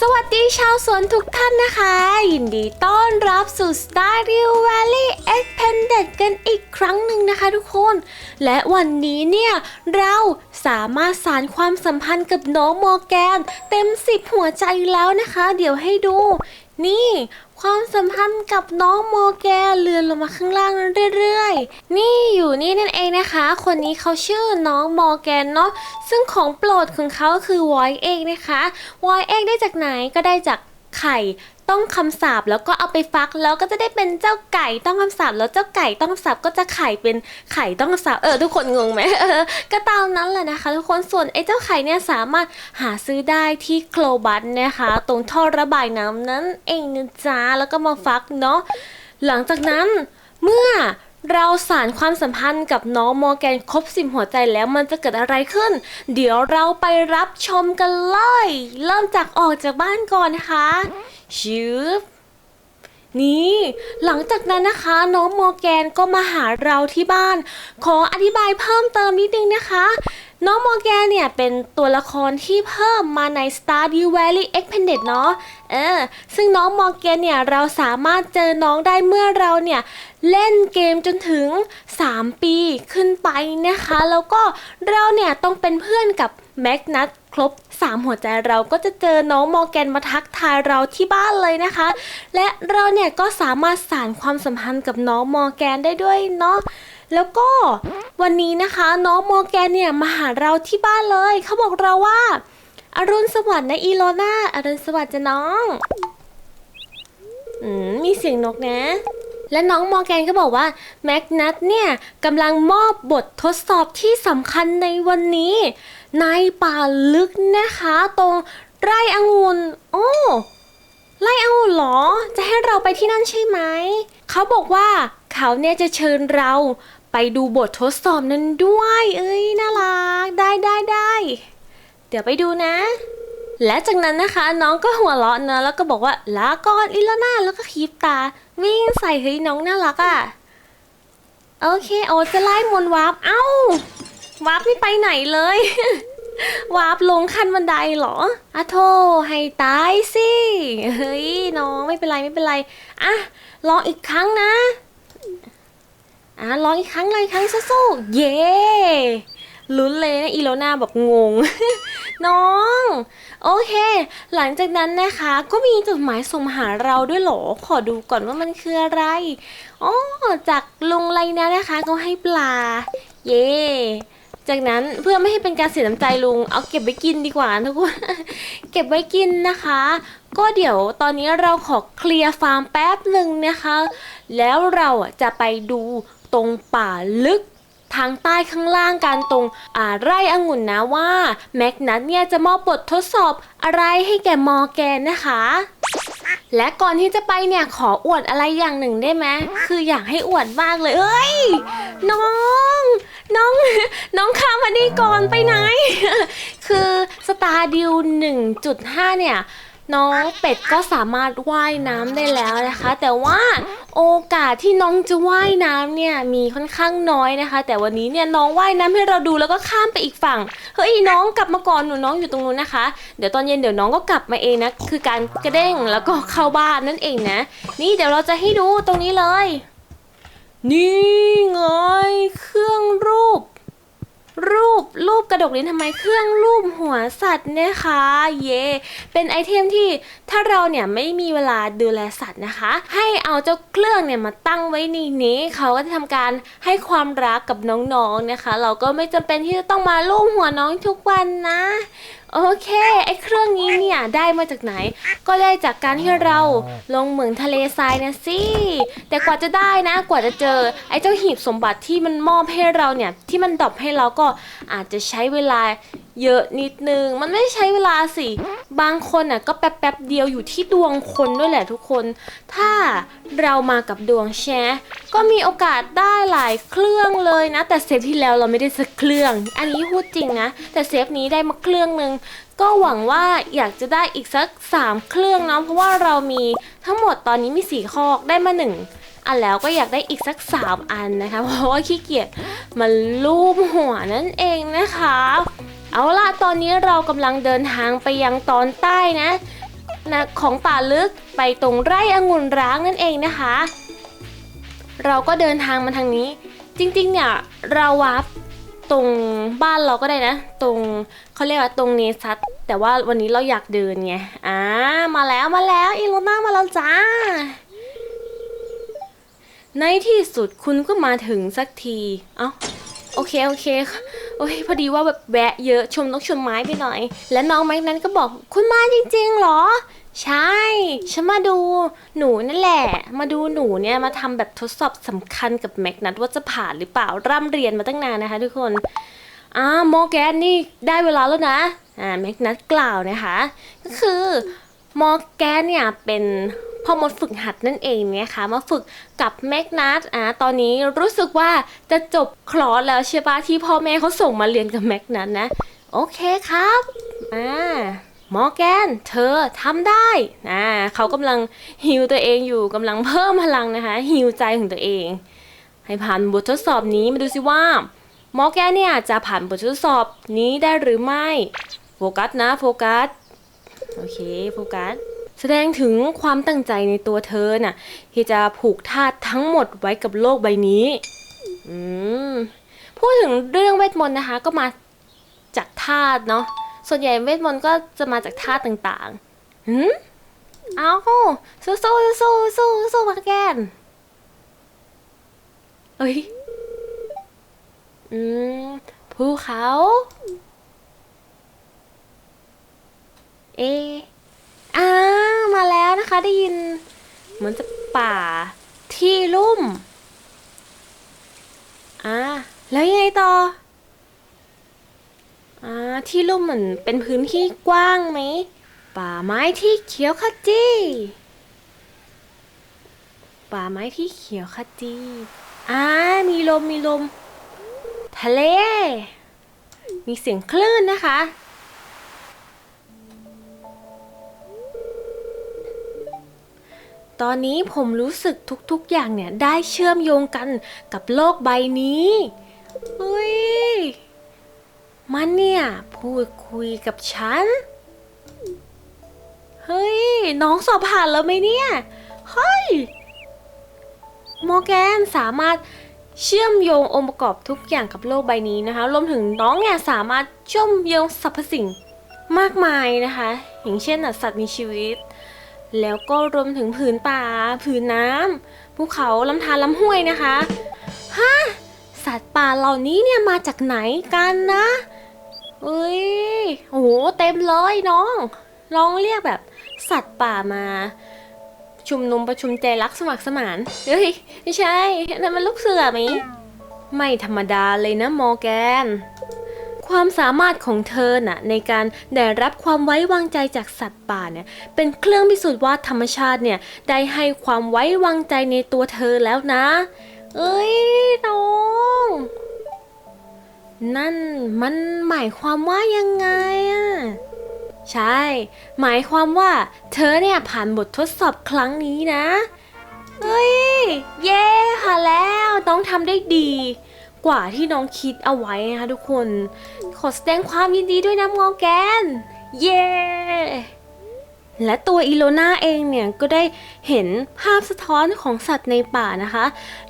สวัสดีชาวสวนทุกท่านนะคะ ยินดีต้อนรับสู่ Stardew Valley Expanded กันอีกครั้งหนึ่งนะคะทุกคน และวันนี้เนี่ย เราสามารถสารความสัมพันธ์กับน้องมอร์แกน เต็มสิบหัวใจแล้วนะคะ เดี๋ยวให้ดู นี่ ความสัมพันธ์กับน้องโมแกนเลือนลงมาข้างล่างเรื่อยๆ นี่อยู่นี่นั่นเองนะคะ คนนี้เขาชื่อน้องโมแกนเนาะซึ่งของโปรดของเขาคือวอยเอกนะคะวอยเอกได้จากไหนก็ได้จาก ไข่ต้องคำสาปแล้วก็เอาไปฟักแล้วก็จะได้เป็นเจ้าไก่ต้องคำสาปแล้วเจ้าไก่ต้องคำสาปก็จะไข่เป็นไข่ต้องคำสาปเออทุกคนงงไหมเออก็ตามนั้นแหละนะคะ ทุกคนส่วนไอ้เจ้าไข่เนี่ยสามารถหาซื้อได้ที่โคลบัสนะคะ ตรงท่อระบายน้ำนั้นเองนะจ๊ะแล้วก็มาฟักเนาะหลังจากนั้นเมื่อ เราสารความสัมพันธ์กับน้องมอร์แกนครบสิบหัวใจแล้วมันจะเกิดอะไรขึ้น เดี๋ยวเราไปรับชมกันเลย เริ่มจากออกจากบ้านก่อนนะคะชิบนี่หลังจากนั้นนะคะ น้องมอร์แกนก็มาหาเราที่บ้าน ขออธิบายเพิ่มเติมนิดนึงนะคะ น้องโมแกนเนี่ย เป็นตัวละครที่เพิ่มมาใน Stardew Valley Expanded เนาะเออซึ่งน้องโมแกนเนี่ย เราสามารถเจอน้องได้เมื่อเราเนี่ย เล่นเกมจนถึง 3 ปีขึ้นไปนะคะ แล้วก็เราเนี่ย ต้องเป็นเพื่อนกับแม็กนัทครบ 3 หัวใจเราก็จะเจอน้องมอร์แกนมาทักทายเราที่บ้านเลยนะคะ และเราเนี่ยก็สามารถสานความสัมพันธ์กับน้องมอร์แกนได้ด้วยเนาะ แล้วก็วันนี้นะคะ น้องโมแกนเนี่ยมาหาเราที่บ้านเลย เขาบอกเราว่าอรุณสวัสดิ์นะอีโลนาอรุณสวัสดิ์จ้ะน้องอืมมีเสียงนกนะ และน้องมอแกนก็บอกว่าแม็กนัทเนี่ยกำลังมอบบททดสอบที่สำคัญในวันนี้ ในป่าลึกนะคะ ตรงไร่องุ่นโอ้ไร่องุ่นเหรอ จะให้เราไปที่นั่นใช่ไหม เขาบอกว่าเขาเนี่ยจะเชิญเรา ดูบททดสอบนั้นด้วย เอ้ยน่ารัก ได้ได้ได้เดี๋ยวไปดูนะ และจากนั้นนะคะ น้องก็หัวเราะนะแล้วก็บอกว่าลาก่อนอิลนาแล้วก็คีบตา วิ่งใส่เฮ้ยน้องน่ารักอะ่ะโอเคโอจะไล่มนวาร์ปเอ้าวาร์ปไม่ไปไหนเลยวาร์ปลงขั้นบันไดเหรออะโทให้ตายสิ เฮ้ยน้องไม่เป็นไรไม่เป็นไร อะลองอีกครั้งนะ อะลองอีกครั้งเลยครั้งสู้ๆเย้ลุ้นเลยนะอีโลนาบอกงง น้อง โอเค หลังจากนั้นนะคะ ก็มีจดหมายส่งมาหาเราด้วยหรอ ขอดูก่อนว่ามันคืออะไรอ๋อจากลุงไรนะนะคะเขาให้ปลา เย่จากนั้นเพื่อไม่ให้เป็นการเสียน้ำใจลุง เอาเก็บไว้กินดีกว่าทุกคนเก็บไว้กินนะคะ ก็เดี๋ยวตอนนี้เราขอเคลียร์ฟาร์มแป๊บหนึ่งนะคะ แล้วเราจะไปดู ตรงป่าลึกทางใต้ข้างล่างกันตรงอ่าไร่องุ่นนะว่าแม็กนัทเนี่ยจะมอบบททดสอบอะไรให้แก่มอแกนนะคะ และก่อนที่จะไปเนี่ยขออวดอะไรอย่างหนึ่งได้ไหมคืออยากให้อวดมากเลย เอ้ย น้อง น้อง น้องคามาดีก่อนไปไหน คือสตาร์ดิว1.5 เนี่ย น้องเป็ดก็สามารถว่ายน้ำได้แล้วนะคะ แต่ว่าโอกาสที่น้องจะว่ายน้ำเนี่ยมีค่อนข้างน้อยนะคะ แต่วันนี้เนี่ยน้องว่ายน้ำให้เราดูแล้วก็ข้ามไปอีกฝั่งเฮ้ยน้องกลับมาก่อนหนูน้องอยู่ตรงนู้นนะคะ เดี๋ยวตอนเย็นเดี๋ยวน้องก็กลับมาเองนะคือการกระเด้งแล้วก็เข้าบ้านนั่นเองนะ นี่เดี๋ยวเราจะให้ดูตรงนี้เลย นี่ไงเครื่องรูป รูปรูปกระดกลิ้นทำไมเครื่องรูปหัวสัตว์นะคะ เย่เป็นไอเทมที่ถ้าเราเนี่ยไม่มีเวลาดูแลสัตว์นะคะ ให้เอาเจ้าเครื่องเนี่ยมาตั้งไว้ในนี้เขาก็จะทำการให้ความรักกับน้องๆนะคะ เราก็ไม่จำเป็นที่จะต้องมาลูบหัวน้องทุกวันนะ โอเค ไอ้เครื่องนี้เนี่ยได้มาจากไหน ก็ได้จากการที่เราลงเหมืองทะเลทรายนะสิ แต่กว่าจะได้นะ กว่าจะเจอ ไอ้เจ้าหีบสมบัติที่มันมอบให้เราเนี่ย ที่มันดรอปให้เราก็อาจจะใช้เวลา เยอะนิดนึง มันไม่ใช้เวลาสิ บางคนอะก็แป๊บแป๊บเดียวอยู่ที่ดวงคนด้วยแหละทุกคน ถ้าเรามากับดวงแชร์ก็มีโอกาสได้หลายเครื่องเลยนะ แต่เซฟที่แล้วเราไม่ได้สักเครื่อง อันนี้พูดจริงนะ แต่เซฟนี้ได้มาเครื่องหนึ่งก็หวังว่าอยากจะได้อีกสัก 3 เครื่องเนาะเพราะว่าเรามีทั้งหมดตอนนี้มี 4 คอกได้มา 1 อันแล้วก็อยากได้อีกสัก 3 อันนะคะ เพราะว่าขี้เกียจมันลูบหัวนั่นเองนะคะ เอาล่ะตอนนี้เรากำลังเดินทางไปยังตอนใต้นะนะของป่าลึกไปตรงไร่องุ่นร้างนั่นเองนะคะ เราก็เดินทางมาทางนี้ จริงๆเนี่ยเราวับตรงบ้านเราก็ได้นะ ตรงเขาเรียกว่าตรงเนซัตแต่ว่าวันนี้เราอยากเดินไงอ่ามาแล้วมาแล้วอีโลน่ามาแล้วจ้า ในที่สุดคุณก็มาถึงสักที เอ้า โอเคโอเคโอ้ยพอดีว่าแบบแวะเยอะชมนกชมไม้ไปหน่อย และน้องแม็กนั้นก็บอกคุณมาจริงๆหรอ ใช่ ฉันมาดูหนูนั่นแหละ มาดูหนูเนี่ยมาทำแบบทดสอบสำคัญกับแม็กนัทว่าจะผ่านหรือเปล่าร่ำเรียนมาตั้งนานนะคะทุกคนอ่าโมแกนนี่ได้เวลาแล้วนะอ่าแม็กนัทกล่าวนะคะ ก็คือมอร์แกนเนี่ยเป็น อมดฝึกหัดนั่นเองเนี่ยค่ะมาฝึกกับแมกนัทอ่าตอนนี้รู้สึกว่าจะจบคลอสแล้วใช่ปะที่พ่อแม่เขาส่งมาเรียนกับแมกนัทนะ โอเคครับอ่ามอแกน เธอทำได้อ่าเขากำลังฮิวตัวเองอยู่กำลังเพิ่มพลังนะคะฮิวใจของตัวเอง ให้ผ่านบททดสอบนี้มาดูสิว่ามอแกนเนี่ยจะผ่านบททดสอบนี้ได้หรือไม่ โฟกัสนะ โฟกัส โอเค โฟกัส แสดงถึงความตั้งใจในตัวเธอน่ะ ที่จะผูกธาตุทั้งหมดไว้กับโลกใบนี้ อืม พูดถึงเรื่องเวทมนต์นะคะ ก็มาจากธาตุเนาะ ส่วนใหญ่เวทมนต์ก็จะมาจากธาตุต่างๆหืมเอาสู้สู้สู้สู้สู้มาแกนเอ้ย อืมภูเขา เอา มาแล้วนะคะ ได้ยิน เหมือนจะป่าที่ลุ่ม อ่า แล้วยังไงต่อ อ่า ที่ลุ่มเหมือนเป็นพื้นที่กว้างไหม ป่าไม้ที่เขียวขจีป่าไม้ที่เขียวขจีอ่า มีลม มีลม ทะเล มีเสียงคลื่นนะคะ ตอนนี้ผมรู้สึกทุกๆอย่างเนี่ยได้เชื่อมโยงกันกับโลกใบนี้เฮ้ย มันเนี่ยพูดคุยกับฉัน เฮ้ย น้องสอบผ่านแล้วไหมเนี่ย เฮ้ย โมแกนสามารถเชื่อมโยงองค์ประกอบทุกอย่างกับโลกใบนี้นะคะ รวมถึงน้องเนี่ยสามารถเชื่อมโยงสรรพสิ่งมากมายนะคะ อย่างเช่นสัตว์มีชีวิต แล้วก็รวมถึงผืนป่า ผืนน้ำภูเขาลำธารลำห้วยนะคะฮะสัตว์ป่าเหล่านี้เนี่ยมาจากไหนกันนะเอ้ยโอ้โหเต็มเลยน้องลองเรียกแบบสัตว์ป่ามา ชุมนุมประชุมใจรักสมัครสมานเฮ้ยไม่ใช่นั่นมันลูกเสือไหมไม่ธรรมดาเลยนะมอแกน ความสามารถของเธอน่ะในการได้รับความไว้วางใจจากสัตว์ป่าเนี่ยเป็นเครื่องพิสูจน์ว่าธรรมชาติเนี่ยได้ให้ความไว้วางใจในตัวเธอแล้วนะ เอ้ยน้อง นั่นมันหมายความว่ายังไงอะใช่ หมายความว่าเธอเนี่ยผ่านบททดสอบครั้งนี้นะ เฮ้ย เย้ ค่ะแล้วน้องทำได้ดี กว่าที่น้องคิดเอาไว้นะคะทุกคน ขอแสดงความยินดีด้วยนะมอแกน เย้ และตัวอีโลนาเองเนี่ยก็ได้เห็นภาพสะท้อนของสัตว์ในป่านะคะ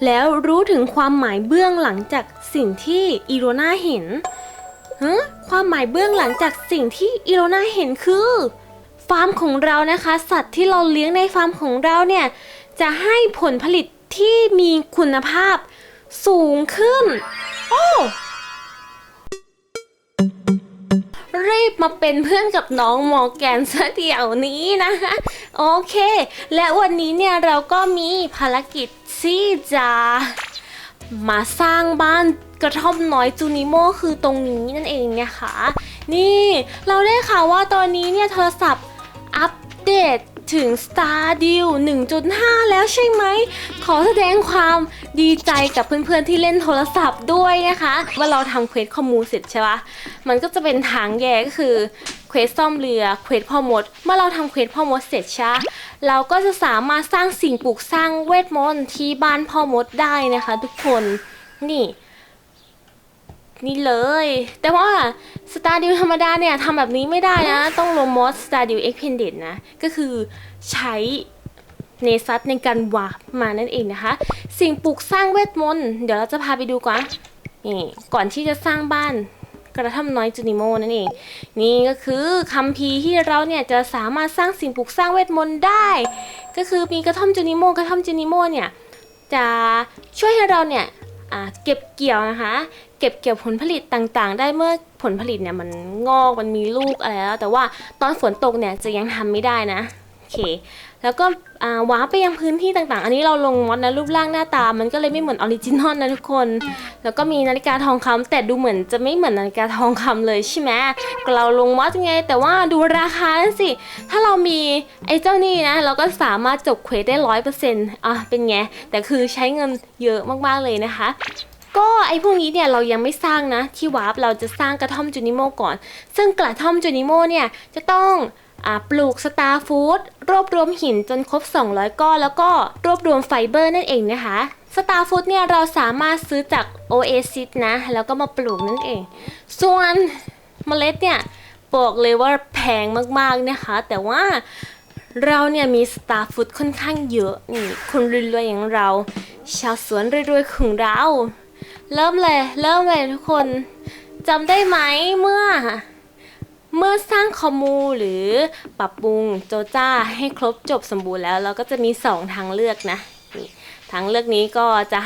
แล้วรู้ถึงความหมายเบื้องหลังจากสิ่งที่อีโลนาเห็นฮะความหมายเบื้องหลังจากสิ่งที่อีโลนาเห็นคือ ฟาร์มของเรานะคะ สัตว์ที่เราเลี้ยงในฟาร์มของเราเนี่ยจะให้ผลผลิตที่มีคุณภาพ สูงขึ้น โอ้รีบมาเป็นเพื่อนกับน้องมอแกนซะเดี๋ยวนี้นะคะโอเค และวันนี้เนี่ยเราก็มีภารกิจที่จะมาสร้างบ้านกระท่อมน้อยจูนิโมคือตรงนี้นั่นเองนะคะนี่เราได้ข่าวว่าตอนนี้เนี่ยโทรศัพท์อัปเดต ถึง Stardew 1.5 แล้วใช่ไหม ขอแสดงความดีใจกับเพื่อนๆที่เล่นโทรศัพท์ด้วยนะคะ ว่าเราทำเควสข้อมูลเสร็จใช่ปะมันก็จะเป็นทางแยกก็คือเควสซ่อมเรือเควสพ่อมด เมื่อเราทำเควสพ่อมดเสร็จใช่เราก็จะสามารถสร้างสิ่งปลูกสร้างเวทมนต์ที่บ้านพ่อมดได้นะคะ ทุกคนนี่ นี่เลย แต่ว่าสตาร์ดิวธรรมดาเนี่ยทำแบบนี้ไม่ได้นะ ต้องลงมอสสตาร์ดิวเอ็กเพนเดนะ ก็คือใช้เนซัสในการวาร์ปมานั่นเองนะคะ สิ่งปลูกสร้างเวทมนต์ เดี๋ยวเราจะพาไปดูก่อนนี่ก่อนที่จะสร้างบ้านกระท่อมน้อยจูนิโมนั่นเอง นี่ก็คือคัมภีร์ที่เราเนี่ยจะสามารถสร้างสิ่งปลูกสร้างเวทมนต์ได้ ก็คือมีกระท่อมจูนิโมกระท่อมจูนิโมเนี่ยจะช่วยให้เราเนี่ยอ่า เก็บเกี่ยวนะคะ เก็บเกี่ยวผลผลิตต่างๆ ได้เมื่อผลผลิตเนี่ยมันงอกมันมีลูกอะไรแล้ว แต่ว่าตอนฝนตกเนี่ยจะยังทำไม่ได้นะโอเค แล้วก็วาร์ปไปยังพื้นที่ต่างๆ อันนี้เราลงมอดนะรูปร่างหน้าตา มันก็เลยไม่เหมือนออริจินอลนะทุกคน แล้วก็มีนาฬิกาทองคำแต่ดูเหมือนจะไม่เหมือนนาฬิกาทองคำเลยใช่ไหมเราลงมอดไง แต่ว่าดูราคาสิ ถ้าเรามีไอ้เจ้านี่นะ เราก็สามารถจบเควสได้ร้อยเปอร์เซ็นต์อะเป็นไง แต่คือใช้เงินเยอะมากๆเลยนะคะก็ไอ้พวกนี้เนี่ยเรายังไม่สร้างนะ ที่วาร์ปเราจะสร้างกระท่อมจูนิโมก่อน ซึ่งกระท่อมจูนิโมเนี่ยจะต้อง ปลูกสตาร์ฟูดรวบรวมหินจนครบ 200 ก้อน แล้วก็รวบรวมไฟเบอร์นั่นเองนะคะสตาร์ฟูดเนี่ยเราสามารถซื้อจาก Oasis นะ แล้วก็มาปลูกนั่นเอง ส่วนเมล็ดเนี่ยบอกเลยว่าแพงมากๆนะคะ แต่ว่าเราเนี่ยมีสตาร์ฟูดค่อนข้างเยอะนี่คนรวยๆอย่างเรา ชาวสวนรวยๆของเรา เริ่มเลย เริ่มเลยทุกคนจำได้ไหมเมื่อ เมื่อสร้างคอมูหรือปรับปรุงโจจ้าให้ครบจบสมบูรณ์แล้ว เราก็จะมีสองทางเลือกนะนี่ทางเลือกนี้ก็จะ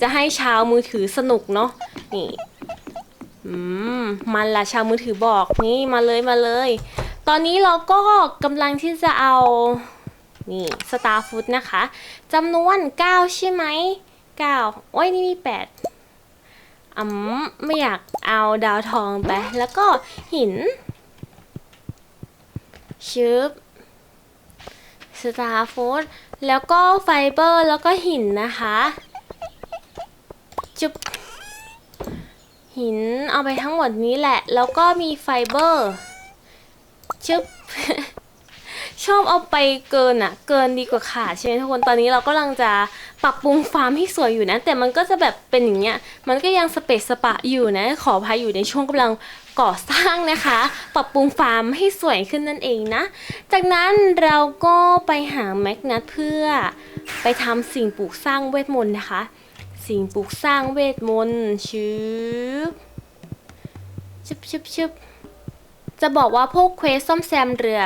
จะให้ชาวมือถือสนุกเนาะนี่อืมมันละชาวมือถือบอกนี่มาเลยมาเลย ตอนนี้เราก็กำลังที่จะเอานี่สตาร์ฟุตนะคะจำนวน 9 ใช่ไหม9โอ้ยนี่มี 8 อืมไม่อยากเอาดาวทองไป แล้วก็หินชึบสตาร์ฟูดแล้วก็ไฟเบอร์แล้วก็หินนะคะ จุบหินเอาไปทั้งหมดนี้แหละ แล้วก็มีไฟเบอร์ชึบ ชอบเอาไปเกินอะเกินดีกว่าขาดใช่ไหมทุกคนตอนนี้เรากำลังจะปรับปรุงฟาร์มให้สวยอยู่นะ แต่มันก็จะแบบเป็นอย่างเงี้ยมันก็ยังสเปซสปะอยู่นะ ขออภัยอยู่ในช่วงกำลังก่อสร้างนะคะ ปรับปรุงฟาร์มให้สวยขึ้นนั่นเองนะ จากนั้นเราก็ไปหาแมกนัทเพื่อไปทำสิ่งปลูกสร้างเวทมนต์นะคะ สิ่งปลูกสร้างเวทมนต์ชืบชึบชึบชึบจะบอกว่าพวกเควสซ่อมแซมเรือ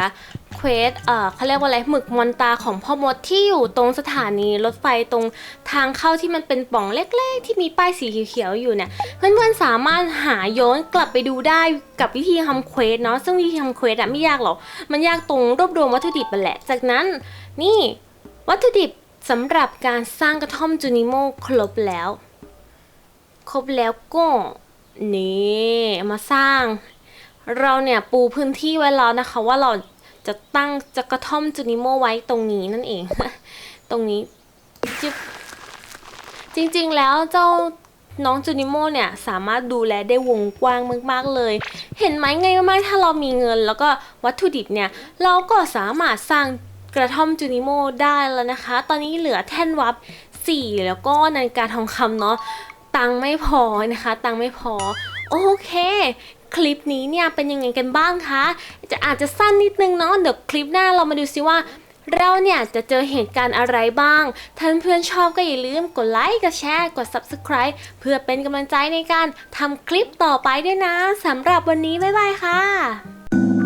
เควสเอ่อเขาเรียกว่าอะไรหมึกมอนตาของพ่อมดที่อยู่ตรงสถานีรถไฟตรงทางเข้าที่มันเป็นป่องเล็กๆ ที่มีป้ายสีเขียวๆอยู่เนี่ย เพื่อนๆสามารถหาย้อนกลับไปดูได้กับวิธีทำเควสเนาะซึ่งวิธีทำเควสอะไม่ยากหรอก มันยากตรงรวบรวมวัตถุดิบมันแหละ จากนั้นนี่วัตถุดิบสำหรับการสร้างกระท่อมจูนิโมครบแล้ว ครบแล้วก็นี่มาสร้าง เราเนี่ยปูพื้นที่ไว้แล้วนะคะว่าเรา จะตั้งจะกระท่อมจูนิโมไว้ตรงนี้นั่นเอง ตรงนี้จิ๊บจริงๆแล้วเจ้าน้องจูนิโมเนี่ยสามารถดูแลได้วงกว้างมากๆเลย เห็นไหมไงมากๆถ้าเรามีเงิน แล้วก็วัตถุดิบเนี่ยเราก็สามารถสร้างกระท่อมจูนิโมได้แล้วนะคะ ตอนนี้เหลือแท่นวับ 4 แล้วก็นาฬิกาทองคำเนาะตังไม่พอนะคะ ตังไม่พอ โอเค คลิปนี้เนี่ยเป็นยังไงกันบ้างคะ จะอาจจะสั้นนิดนึงเนาะเดี๋ยวคลิปหน้าเรามาดูซิว่า เราเนี่ยจะเจอเหตุการณ์อะไรบ้าง ท่านเพื่อนชอบก็อย่าลืมกดไลค์ กดแชร์ กด Subscribe เพื่อเป็นกำลังใจในการทำคลิปต่อไปด้วยนะสำหรับวันนี้บ๊ายบายค่ะ